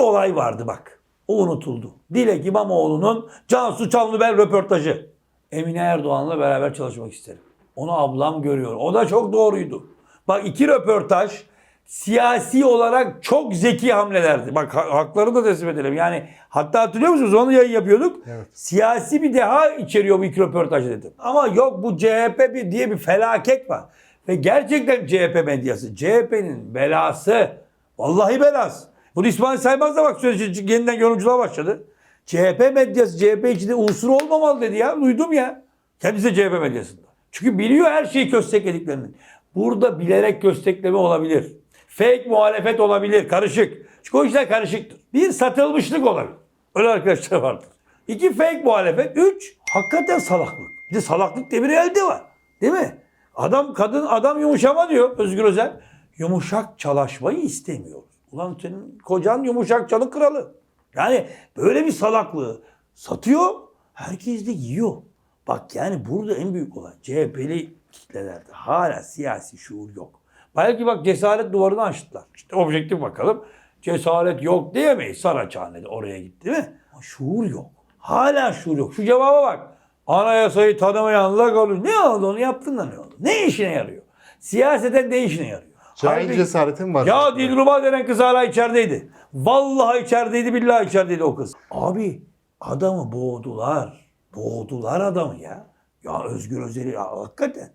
olay vardı bak. O unutuldu. Dilek İmamoğlu'nun Cansu Çamlıbel röportajı. Emine Erdoğan'la beraber çalışmak isterim. Onu ablam görüyor. O da çok doğruydu. Bak iki röportaj siyasi olarak çok zeki hamlelerdi. Bak ha- hakları da teslim edelim. Yani hatta hatırlıyor musunuz? Onu yayın yapıyorduk. Evet. Siyasi bir deha içeriyor bu iki röportaj dedim. Ama yok bu CHP bir diye bir felaket var. Ve gerçekten CHP medyası. CHP'nin belası. Vallahi belası. Bunu İsmail Saymaz da bak sözcü yeniden yorumculuğa başladı. CHP medyası CHP içinde unsur olmamalı dedi ya. Duydum ya. Kendisi de CHP medyasında. Çünkü biliyor her şeyi kösteklediklerini. Burada bilerek köstekleme olabilir. Fake muhalefet olabilir. Karışık. Çünkü o işler karışıktır. Bir satılmışlık olabilir. Öyle arkadaşlar vardır. İki fake muhalefet. Üç hakikaten salaklık. Bir de salaklık diye bir elde var. Değil mi? Adam kadın adam yumuşama diyor Özgür Özel. Yumuşak çalışmayı istemiyoruz. Ulan senin kocan yumuşak çalı kralı. Yani böyle bir salaklığı satıyor. Herkes de yiyor. Bak yani burada en büyük olay CHP'li kitlelerde hala siyasi şuur yok. Belki bak cesaret duvarını açtılar. İşte objektif bakalım. Cesaret yok diyemeyiz. Saraçhane'de oraya gitti mi? Ama şuur yok. Hala şuur yok. Şu cevaba bak. Anayasayı tanımayanla kalıyor. Ne oldu onu yaptın da ne oldu? Ne işine yarıyor? Siyaseten ne işine yarıyor? Halbuki- cesaretin var. ya Dilruba denen kız hala içerideydi. Vallahi içerideydi billahi içerideydi o kız. Abi adamı boğdular. Boğdular adamı ya. Ya Özgür Özel'i ya hakikaten.